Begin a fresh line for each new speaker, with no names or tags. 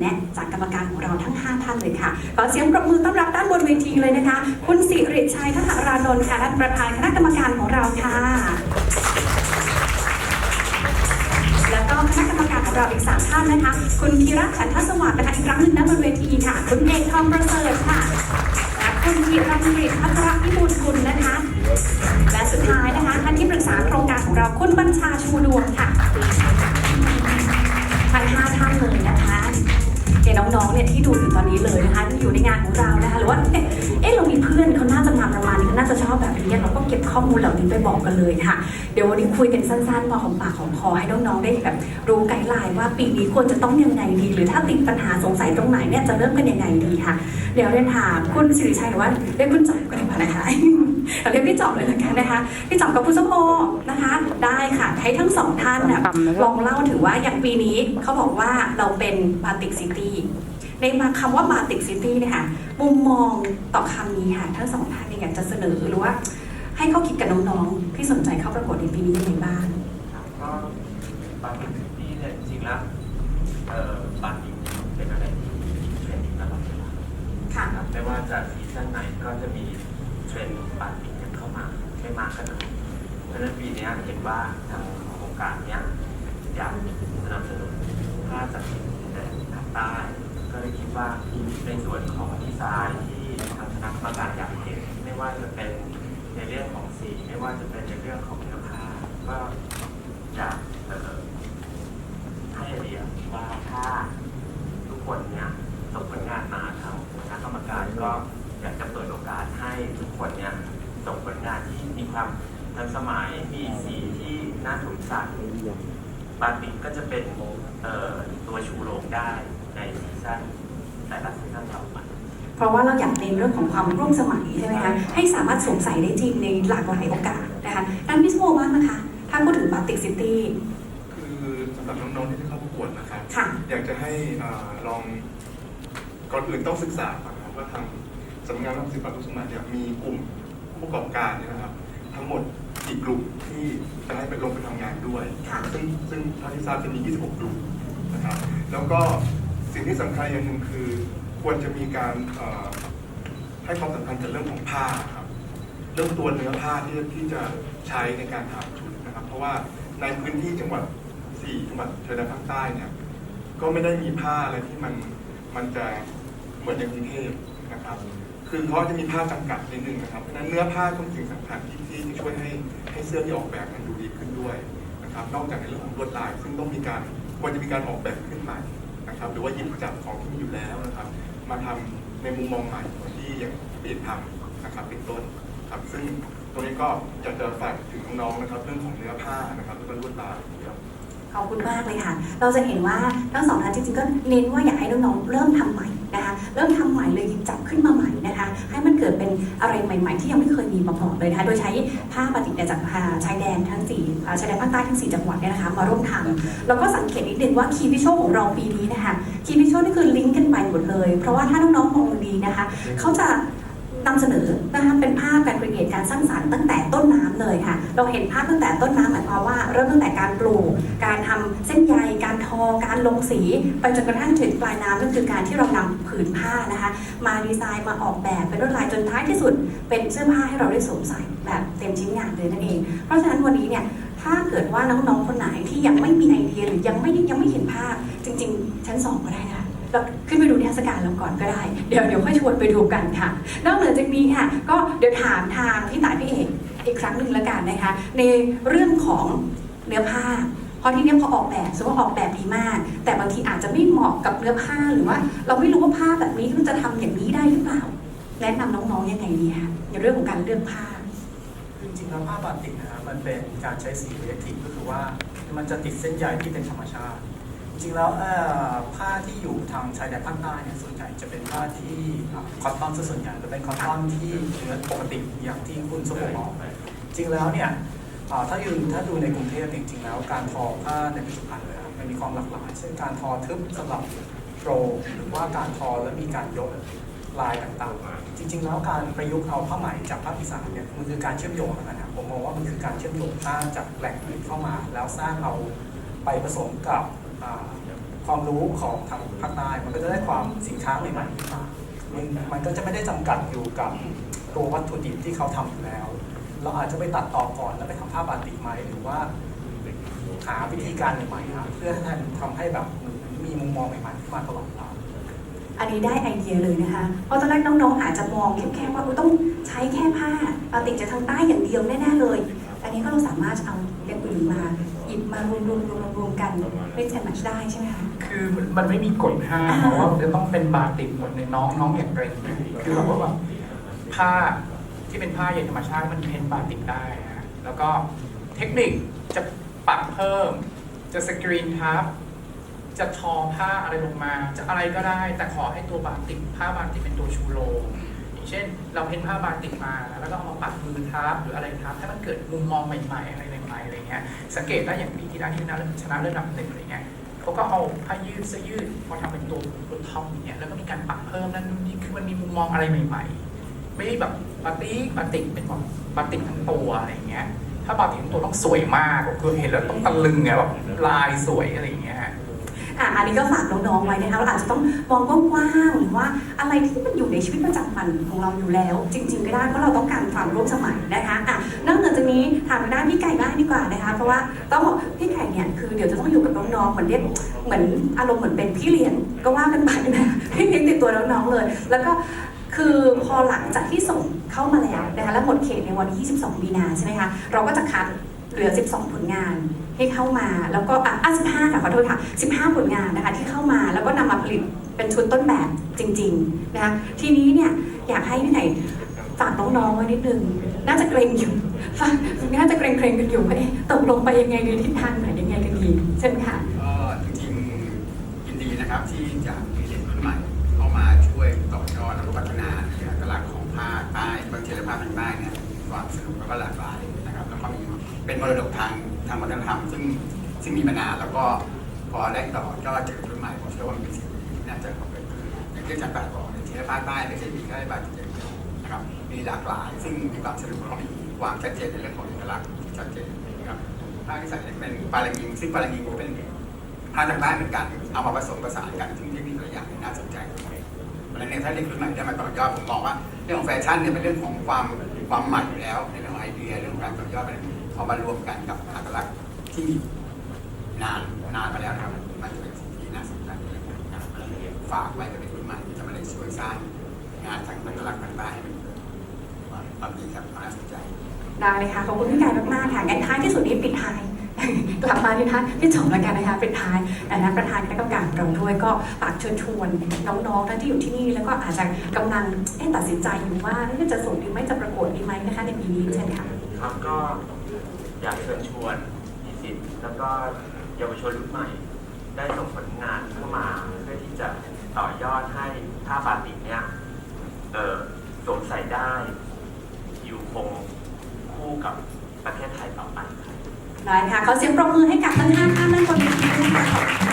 แนะจากกรรมการของเราทั้ง 5 ท่านเลยค่ะ ขอเสียงปรบมือต้อนรับด้านบนเวทีเลยนะคะ คุณสิริชัยทหารานนท์ค่ะท่านประธานคณะกรรมการของเราค่ะ แล้วก็คณะกรรมการของเราอีก 3 ท่านนะคะ คุณพีระฉันทสวัสดิ์นะคะอีกครั้งหนึ่งนะบนเวทีค่ะ คุณเอกทองประเส เอ๊ะเรามีเพื่อนเขาน่าจะมาประมาณนี้เขาน่าจะชอบแบบนี้เราก็เก็บข้อมูลเหล่านี้ไปบอกกันเลยค่ะ เดี๋ยววันนี้คุยกันสั้นๆพอของปากของคอให้น้องๆได้แบบรู้ไกด์ไลน์ว่าปีนี้ควรจะต้องยังไงดี หรือถ้าติดปัญหาสงสัยตรงไหนเนี่ยจะเริ่มกันยังไงดีค่ะ เดี๋ยวเรียนถามคุณสิริชัยหรือว่าเรียกคุณจอบก็ได้ค่ะนะคะเราเรียกพี่จอบเลยละกันนะคะพี่จอบกับคุณสมโอนะคะ ได้ค่ะให้ทั้งสองท่านน่ะลองเล่าถึงว่าอย่างปีนี้เขาบอกว่าเราเป็นบาติกซิตี้ ในมาคำว่าบาติกซิตี้เนี่ยค่ะมุมมองต่อคำนี้ค่ะทั้งสองท่านเนี่ยอยากจะเสนอหรือว่า ให้เขาคิดกับน้องๆ ที่สนใจเข้าประกวดในปีนี้ยังไงบ้าง
ครับก็บางที่เนี่ยจริงๆแล้วเอ่อบางทีเป็นอะไรที่เทรนด์ตลอดเวลา
ค่ะ
ครับไม่ว่าจะซีซั่นไหนก็จะมีเทรนด์บางทีกันเข้ามาไม่มากก็น้อยเพราะฉะนั้นปีเนี้ยเห็นว่าทางโครงการเนี้ยอยากสนับสนุนผ้าจากในภาคใต้ก็ เลยคิดว่าในส่วนของดีไซน์ที่ทางคณะกรรมการอยากเห็นไม่ว่าจะเป็นในเรื่องของสีไม่ว่าจะเป็นในเรื่องของเนื้อผ้าก็อยากเอ่อให้เดียว่าถ้าทุกคนเนี่ยส่งผลงานมาทางคณะกรรมการก็อยากจะเปิดโอกาสให้ทุกคนเนี่ยส่งผลงานที่มีความทันสมัยมีสีที่น่าสนใจบาติกก็จะเป็นตัวชูโรงได้ในซีซั่น แต่ละซีซั่นต่อไป
เพราะว่าเราอยากเน้นเรื่องของความร่วมสมัยใช่ไหมคะ ให้สามารถสวมใส่ได้จริงในหลากหลายโอกาสนะคะด้านพี่สโมบ้างนะคะ ถ้าพูดถึงบาติกซิตี้
คือสำหรับน้องๆที่จะเข้าประกวดนะครับ
ค่ะ
อยากจะให้อ่าลองก่อนอื่นต้องศึกษาก่อนนะครับว่าทางสำนักงานรับสิทธิบัตรทุกสมัยเนี่ยมีกลุ่มผู้ประกอบการเนี่ยนะครับ ทั้งหมดกี่กลุ่มที่จะให้ไปลงไปทำงานด้วย
ค่ะ
ซึ่งซึ่งเท่าที่ทราบจะมี 26 กลุ่มนะครับ แล้วก็ สิ่งที่สำคัญอย่างหนึ่งคือควรจะมีการให้ความสำคัญกับเรื่องของผ้าครับเรื่องตัวเนื้อผ้าที่ที่จะใช้ในการทำชุดนะครับ เพราะว่าในพื้นที่จังหวัดสี่จังหวัดชายแดนภาคใต้เนี่ยก็ไม่ได้มีผ้าอะไรที่มันมันจะเหมือนในกรุงเทพนะครับ คือเขาจะมีผ้าจำกัดนิดนึงนะครับเพราะนั้นเนื้อผ้าเป็นสิ่งสำคัญที่ที่ที่ช่วยให้ให้เสื้อที่ออกแบบมันดูดีขึ้นด้วยนะครับ นอกจากในเรื่องของลวดลาย ซึ่งต้องมีการควรจะมีการออกแบบขึ้นใหม่ นะครับหรือว่าหยิบจับของที่มีอยู่แล้วนะครับ มาทำในมุมมองใหม่ที่อย่างเปลี่ยนทำนะครับเป็นต้นครับซึ่งตรงนี้ก็อยากจะฝากถึงน้องๆนะครับ เรื่องของเนื้อผ้านะครับแล้วก็ลวดลายครับ
ขอบคุณมากเลยค่ะ เราจะเห็นว่าทั้งสองท่านจริงๆก็เน้นว่าอยากให้น้องๆเริ่มทำใหม่นะคะ เริ่มทำใหม่เลยหยิบจับขึ้นมาใหม่นะคะ ให้มันเกิดเป็นอะไรใหม่ ๆ ที่ยังไม่เคยมีมาก่อนเลยนะคะโดยใช้ผ้าบาติกเนี่ยจากอ่าชายแดนทั้งสี่อ่าชายแดนภาคใต้ทั้งสี่จังหวัดเนี่ยนะคะ มาร่วมทำแล้วก็สังเกตนิดนึงว่าคีย์วิชวลของเราปีนี้นะคะคีย์วิชวลนี่คือลิงก์กันไปหมดเลย เพราะว่าถ้าน้องๆมองดีนะคะเขาจะ นำเสนอนะคะเป็นภาพการครีเอทการสร้างสรรค์ตั้งแต่ต้นน้ำเลยค่ะ เราเห็นภาพตั้งแต่ต้นน้ำหมายความว่าเริ่มตั้งแต่การปลูก การทำเส้นใย การทอ การลงสี ไปจนกระทั่งถึงปลายน้ำนั่นคือการที่เรานำผืนผ้านะคะ มาดีไซน์มาออกแบบเป็นลวดลายจนท้ายที่สุด เป็นเสื้อผ้าให้เราได้สวมใส่แบบเต็มชิ้นงานเลยนั่นเอง เพราะฉะนั้นวันนี้เนี่ยถ้าเกิดว่าน้องๆคนไหนที่ยังไม่มีไอเดียหรือยังไม่ยังไม่เห็นภาพจริง ๆ ชั้นสองก็ได้นะคะ เราขึ้นไปดูนิทรรศการเราก่อนก็ได้ เดี๋ยวเดี๋ยวค่อยชวนไปดูกันค่ะ นอกเหนือจากนี้ค่ะ ก็เดี๋ยวถามทางพี่ต่ายพี่เอกอีกครั้งหนึ่งแล้วกันนะคะ ในเรื่องของเนื้อผ้าเพราะที่เนี้ยพอออกแบบสมมติว่าออกแบบดีมาก แต่บางทีอาจจะไม่เหมาะกับเนื้อผ้าหรือว่า เราไม่รู้ว่าผ้าแบบนี้มันจะทำอย่างนี้ได้หรือเปล่า แนะนำน้องๆยังไงดีคะในเรื่องของการเลือกผ้า
จริงๆแล้วผ้าบาติกนะครับมันเป็นการใช้สีเรียทีก็คือว่ามันจะติดเส้นใยที่เป็นธรรมชาติ จริงแล้วผ้าที่อยู่ทางชายแดนภาคใต้เนี่ยส่วนใหญ่จะเป็นผ้าที่คอตตอนซะส่วนใหญ่จะเป็นคอตตอนที่เนื้อปกติอย่างที่คุณสมบูรณ์บอกจริงแล้วเนี่ยถ้าอยู่ถ้าดูในกรุงเทพจริงๆแล้ว การทอผ้าในปัจจุบันเลยครับมันมีความหลากหลายเช่นการทอทึบสำหรับโปรหรือว่าการทอแล้วมีการยกลายต่างๆ จริง ๆ แล้วการประยุกต์เอาผ้าไหมจากภาคอีสานเนี่ยมันคือการเชื่อมโยงกันนะครับผมมองว่ามันคือการเชื่อมโยงผ้าจากแหล่งอื่นเข้ามา แล้วสร้างเอาไปผสมกับ ความรู้ของทางภาคใต้มันก็จะได้ความสินค้าใหม่ๆมามันมันก็จะไม่ได้จำกัดอยู่กับตัววัตถุดิบที่เขาทำอยู่แล้ว เราอาจจะไปตัดต่อก่อนแล้วไปทำผ้าบาติกไหมหรือว่าหาวิธีการใหม่ๆเพื่อทำให้แบบมีมุมมองใหม่ๆขึ้นมาตลอดเวลา
อันนี้ได้ไอเดียเลยนะคะ เพราะตอนแรกน้องๆอาจจะมองแค่ๆว่าอุ๊ยต้องใช้แค่ผ้าปาติกจากทางใต้อย่างเดียวแน่ๆเลย อันนี้ก็เราสามารถเอาอย่างอื่นมา หยิบมารวมๆรวมกันเป็นแทนแมทได้ใช่ไหมคะ
คือมันไม่มีกฎห้าม
อ่า
เพราะว่าจะต้องเป็นบาติกหมดในน้องน้องอย่างเกรงคือแบบว่าแบบผ้าที่เป็นผ้าเย็นธรรมชาติมันเพ้นบาติกได้นะแล้วก็เทคนิคจะปักเพิ่ม จะสกรีนทับ จะทอผ้าอะไรลงมา จะอะไรก็ได้ แต่ขอให้ตัวบาติกผ้าบาติกเป็นตัวชูโรงอย่างเช่น เราเพ้นผ้าบาติกมา แล้วก็เอามาปักมือทับหรืออะไรทับให้มันเกิดมุมมองใหม่ๆอะไร อะไรเงี้ยสังเกตได้อย่างปีที่แล้วที่ชนะชนะเลิศอันดับหนึ่งอะไรเงี้ยเขาก็เอาผ้ายืดเสื้อยืดมาทำเป็นตัวตัวท็อปอย่างเงี้ยแล้วก็มีการปักเพิ่มนั่นนี่คือมันมีมุมมองอะไรใหม่ ๆ ไม่ได้แบบปาร์ตี้ปาร์ติกเป็นแบบปาร์ติกทั้งตัวอะไรเงี้ยถ้าปาร์ติกทั้งตัวต้องสวยมากคือเห็นแล้วต้องตะลึงไงแบบลายสวยอะไรเงี้ย
อะอันนี้ก็ฝากน้องๆไว้นะคะเราอาจจะต้องมองกว้างๆหรือว่าอะไรที่มันอยู่ในชีวิตประจำวันของเราอยู่แล้ว จริง ๆ ก็ได้เพราะเราต้องการความร่วมสมัยนะคะอะนอกจากนี้ถามด้านพี่ไก่บ้างดีกว่านะคะ เพราะว่าต้องบอกพี่ไก่เนี่ยคือเดี๋ยวจะต้องอยู่กับน้องๆเหมือนเรียกเหมือนอารมณ์เหมือนเป็นพี่เลี้ยงก็ว่ากันไปนะพี่เลี้ยงติดตัวน้องๆเลย แล้วก็คือพอหลังจากที่ส่งเข้ามาแล้วนะคะแล้วหมดเขตในวันที่ 22 มีนาใช่ไหมคะเราก็จะคัดเหลือ 12 ผลงาน ให้เข้ามาแล้วก็อะสิบห้าค่ะขอโทษค่ะสิบห้าผลงานนะคะที่เข้ามาแล้วก็นำมาผลิตเป็นชุดต้นแบบจริงๆนะคะทีนี้เนี่ยอยากให้พี่ไหนฝากน้องๆไว้นิดนึง น่าจะเกรงอยู่ฝากน่าจะเกรงเกรงๆกันอยู่ว่าเอ๊ะตกลงไปยังไงดีทิศทางไหนยังไงกันดีเช่นค่ะ
ซึ่งมีมานานแล้วก็พอได้ต่อยอดจากรุ่นใหม่ผมเชื่อว่ามันเป็นสิ่งที่น่าจะเกิดขึ้นอย่างที่อาจารย์ปราบอกในที่ภาคใต้ไม่ใช่มีแค่บาดเจ็บอย่างเดียวนะครับมีหลากหลาย ซึ่งมีความสนุกแล้วมีความชัดเจนในเรื่องของเอกลักษณ์ชัดเจนนะครับภาคที่สามเนี่เป็นปาลังยิงซึ่งปาลังยิงก็เป็นภาคทางใต้เหมือนกันเอามาผสมผสานกันซึ่งเทคนิคหลายอย่างเนี่น่าสนใจเพราะฉะนั้นเนี่ยถ้าเด็กรุ่นใหม่ได้มาต่อยอดผมมองว่าเรื่องของแฟชั่นเนี่ยเป็นเรื่องของความความใหม่อยู่แล้วในเรื่องไอเดียเรื่องการต่อยอดเป็นเอามารวมกันกับอัตลักษณ์ที่ นานนานมาแล้วนะครับมันจะเป็นสิ่งที่น่าสนใจนะครับฝากไว้กับเด็กรุ่นใหม่ที่จะมาได้ช่วยสร้างงานทางอัตลักษณ์ทางใต้ให้มันเกิดความดีครับความน่าสนใจ
ได้เลยค่ะขอบคุณพี่ไก่มากๆค่ะงั้นท้ายที่สุดนี้ปิดท้ายกลับมาที่ท่านที่จบแล้วกันนะคะปิดท้ายแต่นะประธานคณะกรรมการเราด้วยก็ฝากเชิญชวนน้องๆท่านที่อยู่ที่นี่ แล้วก็อาจจะกำลังเอ๊ะตัดสินใจอยู่ว่าเอ๊ะจะส่งดีไหมจะประกวดดีไหมนะคะในปีนี้เช่นค่ะ
ครับก็อยากเชิญชวนนิสิตแล้วก็เยาวชนรุ่นใหม่ ได้ส่งผลงานเข้ามาเพื่อที่จะต่อยอดให้ผ้าบาติกเนี่ยเออสวมใส่ได้ อยู่คงคู่กับประเทศไทยต่อไปครับ
ได้ค่ะเขาเสียงปรบมือให้กับทั้งห้าท่านด้านบนเวที